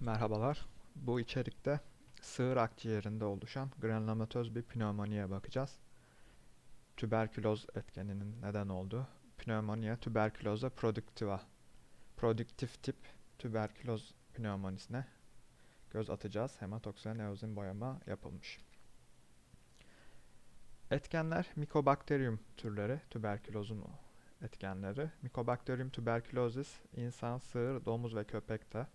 Merhabalar. Bu içerikte sığır akciğerinde oluşan granülomatöz bir pneumoniye bakacağız. Tüberküloz etkeninin neden olduğu pneumoniye tuberculosa productiva, prodüktif tip tüberküloz pneumonisine göz atacağız. Hematoksijen eozin boyama yapılmış. Etkenler Mycobacterium türleri, tüberkülozun etkenleri. Mycobacterium tuberculosis insan, sığır, domuz ve köpekte.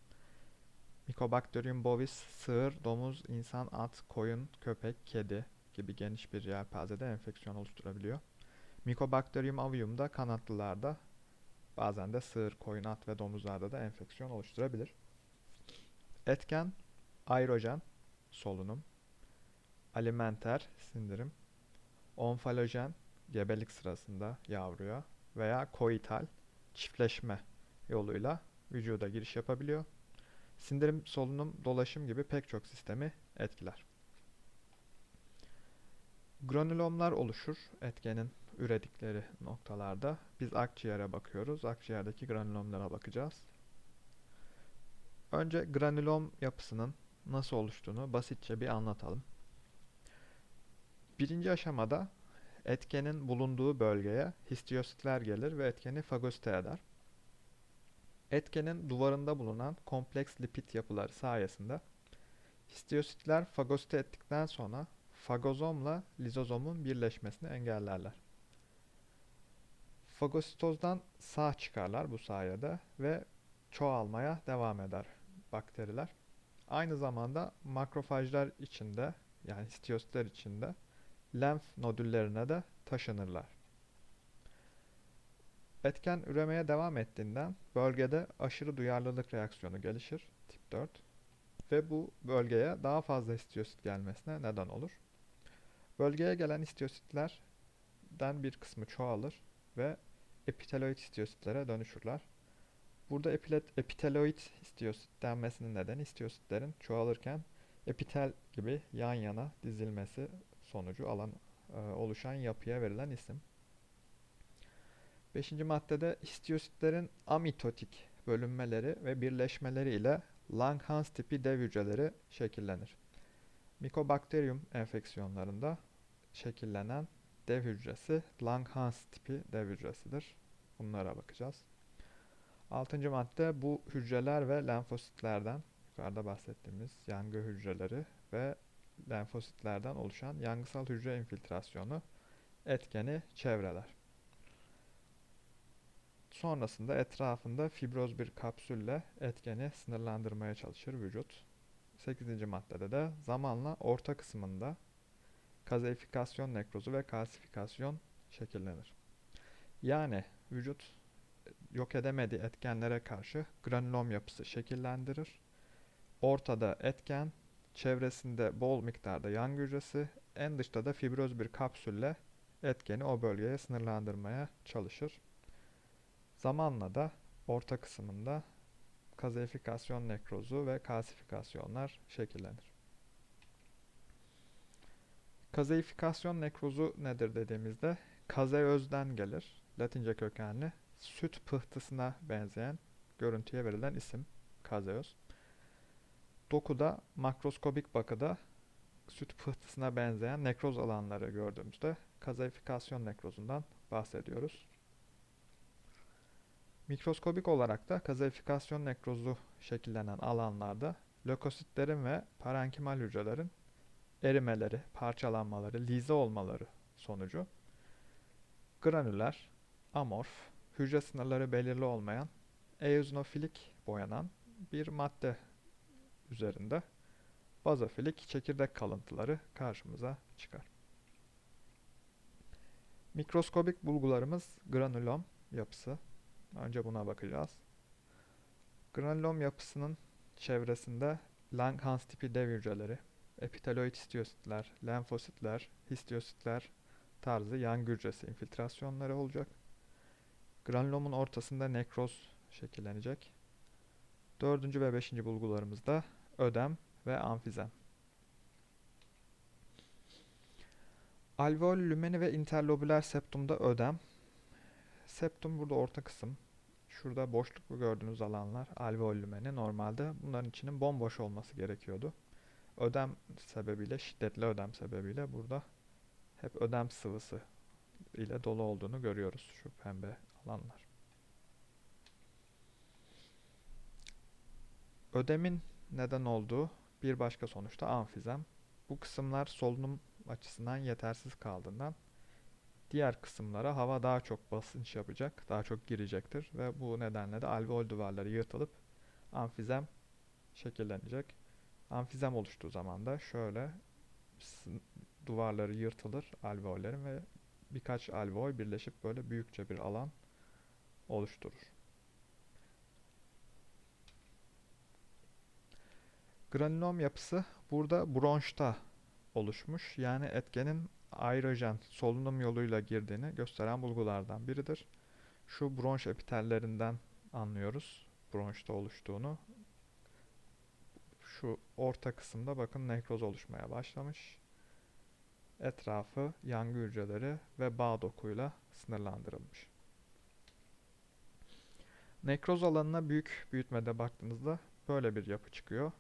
Mycobacterium bovis sığır, domuz, insan, at, koyun, köpek, kedi gibi geniş bir yelpazede enfeksiyon oluşturabiliyor. Mycobacterium avium da kanatlılarda bazen de sığır, koyun, at ve domuzlarda da enfeksiyon oluşturabilir. Etken aerojen solunum, alimenter sindirim, onfalojen gebelik sırasında yavruya veya koital çiftleşme yoluyla vücuda giriş yapabiliyor. Sindirim, solunum, dolaşım gibi pek çok sistemi etkiler. Granülomlar oluşur etkenin üredikleri noktalarda. Biz akciğere bakıyoruz. Akciğerdeki granülomlara bakacağız. Önce granülom yapısının nasıl oluştuğunu basitçe bir anlatalım. Birinci aşamada etkenin bulunduğu bölgeye histiyositler gelir ve etkeni fagosite eder. Etkenin duvarında bulunan kompleks lipid yapıları sayesinde histiyositler fagosite ettikten sonra fagozomla lizozomun birleşmesini engellerler. Fagositozdan sağ çıkarlar bu sayede ve çoğalmaya devam eder bakteriler. Aynı zamanda makrofajlar içinde yani histiyositler içinde lenf nodüllerine de taşınırlar. Etken üremeye devam ettiğinden bölgede aşırı duyarlılık reaksiyonu gelişir tip 4 ve bu bölgeye daha fazla histiyosit gelmesine neden olur. Bölgeye gelen histiyositlerden bir kısmı çoğalır ve epiteloid histiyositlere dönüşürler. Burada epilet, epiteloid histiyosit denmesinin nedeni histiyositlerin çoğalırken epitel gibi yan yana dizilmesi sonucu alan e, oluşan yapıya verilen isim. Beşinci maddede histiyositlerin amitotik bölünmeleri ve birleşmeleri ile Langhans tipi dev hücreleri şekillenir. Mikobakteriyum enfeksiyonlarında şekillenen dev hücresi Langhans tipi dev hücresidir. Bunlara bakacağız. Altıncı madde bu hücreler ve lenfositlerden yukarıda bahsettiğimiz yangı hücreleri ve lenfositlerden oluşan yangısal hücre infiltrasyonu etkeni çevreler. Sonrasında etrafında fibroz bir kapsülle etkeni sınırlandırmaya çalışır vücut. 8. maddede de zamanla orta kısmında kazeifikasyon nekrozu ve kalsifikasyon şekillenir. Yani vücut yok edemediği etkenlere karşı granülom yapısı şekillendirir. Ortada etken, çevresinde bol miktarda yangı hücresi, en dışta da fibroz bir kapsülle etkeni o bölgeye sınırlandırmaya çalışır. Zamanla da orta kısmında kazeifikasyon nekrozu ve kalsifikasyonlar şekillenir. Kazeifikasyon nekrozu nedir dediğimizde kazeözden gelir. Latince kökenli süt pıhtısına benzeyen görüntüye verilen isim kazeöz. Dokuda makroskobik bakıda süt pıhtısına benzeyen nekroz alanları gördüğümüzde kazeifikasyon nekrozundan bahsediyoruz. Mikroskobik olarak da kazeifikasyon nekrozu şekillenen alanlarda lökositlerin ve parenkimal hücrelerin erimeleri, parçalanmaları, lize olmaları sonucu granüler, amorf, hücre sınırları belirli olmayan, eozinofilik boyanan bir madde üzerinde bazofilik çekirdek kalıntıları karşımıza çıkar. Mikroskobik bulgularımız granülom yapısı. Önce buna bakacağız. Granülom yapısının çevresinde Langhans tipi dev hücreleri, epiteloid histiyositler, lenfositler, histiyositler tarzı yan hücresi infiltrasyonları olacak. Granülomun ortasında nekroz şekillenecek. Dördüncü ve beşinci bulgularımızda ödem ve amfizem. Alveol lümeni ve interlobüler septumda ödem. Septum burada orta kısım. Şurada boşluklu gördüğünüz alanlar alveol lümeni normalde bunların içinin bomboş olması gerekiyordu. Ödem sebebiyle, şiddetli ödem sebebiyle burada hep ödem sıvısı ile dolu olduğunu görüyoruz şu pembe alanlar. Ödemin neden olduğu bir başka sonuçta amfizem. Bu kısımlar solunum açısından yetersiz kaldığından diğer kısımlara hava daha çok basınç yapacak, daha çok girecektir ve bu nedenle de alveol duvarları yırtılıp amfizem şekillenecek. Amfizem oluştuğu zaman da şöyle duvarları yırtılır alveollerin ve birkaç alveol birleşip böyle büyükçe bir alan oluşturur. Granülom yapısı burada bronşta oluşmuş. Yani etkenin aerojen solunum yoluyla girdiğini gösteren bulgulardan biridir. Şu bronş epitellerinden anlıyoruz bronşta oluştuğunu. Şu orta kısımda bakın nekroz oluşmaya başlamış. Etrafı yangı hücreleri ve bağ dokuyla sınırlandırılmış. Nekroz alanına büyük büyütmede baktığınızda böyle bir yapı çıkıyor.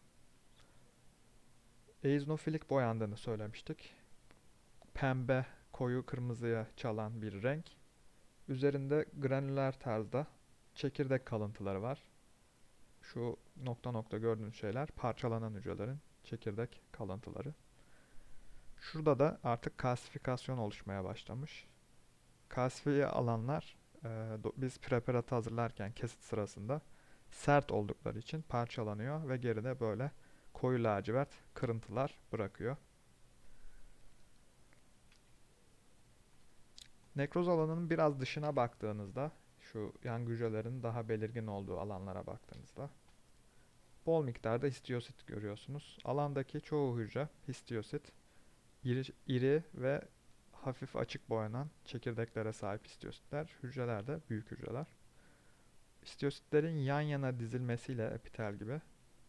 Eozinofilik boyandığını söylemiştik. Pembe, koyu kırmızıya çalan bir renk. Üzerinde granüler tarzda çekirdek kalıntıları var. Şu nokta nokta gördüğünüz şeyler parçalanan hücrelerin çekirdek kalıntıları. Şurada da artık kalsifikasyon oluşmaya başlamış. Kalsifiye alanlar e, biz preparatı hazırlarken kesit sırasında sert oldukları için parçalanıyor ve geride böyle koyu lacivert kırıntılar bırakıyor. Nekroz alanının biraz dışına baktığınızda şu yan hücrelerin daha belirgin olduğu alanlara baktığınızda bol miktarda histiyosit görüyorsunuz. Alandaki çoğu hücre histiyosit iri, iri ve hafif açık boyanan çekirdeklere sahip histiyositler. Hücreler de büyük hücreler. Histiyositlerin yan yana dizilmesiyle epitel gibi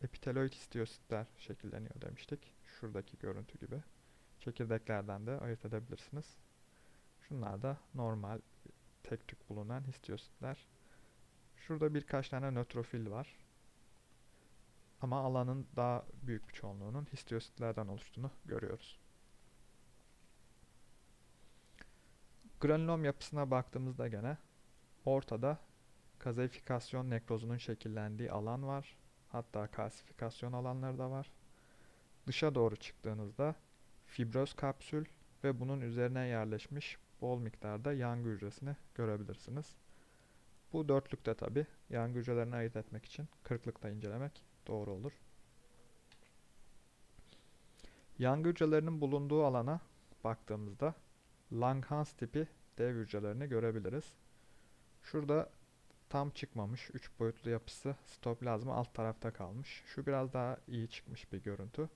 epiteloid histiyositler şekilleniyor demiştik. Şuradaki görüntü gibi. Çekirdeklerden de ayırt edebilirsiniz. Şunlar da normal tek tük bulunan histiyositler. Şurada birkaç tane nötrofil var. Ama alanın daha büyük bir çoğunluğunun histiyositlerden oluştuğunu görüyoruz. Granülom yapısına baktığımızda gene ortada kazeifikasyon nekrozunun şekillendiği alan var. Hatta kalsifikasyon alanları da var. Dışa doğru çıktığınızda fibroz kapsül ve bunun üzerine yerleşmiş bol miktarda yangı hücresini görebilirsiniz. Bu dörtlükte tabi yangı hücrelerini ayırt etmek için kırklıkta incelemek doğru olur. Yangı hücrelerinin bulunduğu alana baktığımızda Langhans tipi dev hücrelerini görebiliriz. Şurada tam çıkmamış. 3 boyutlu yapısı sitoplazma alt tarafta kalmış. Şu biraz daha iyi çıkmış bir görüntü.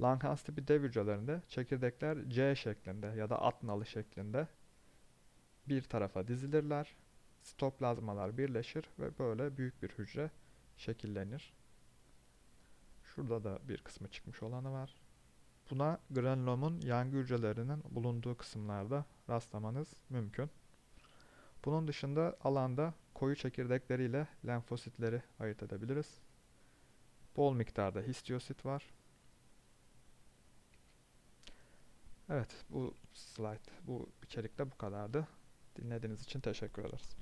Langhans tipi dev hücrelerinde çekirdekler C şeklinde ya da at nalı şeklinde bir tarafa dizilirler. Sitoplazmalar birleşir ve böyle büyük bir hücre şekillenir. Şurada da bir kısmı çıkmış olanı var. Buna granulomun yangı hücrelerinin bulunduğu kısımlarda rastlamanız mümkün. Bunun dışında alanda koyu çekirdekleriyle lenfositleri ayırt edebiliriz. Bol miktarda histiyosit var. Evet bu slide bu içerikte bu kadardı. Dinlediğiniz için teşekkür ederiz.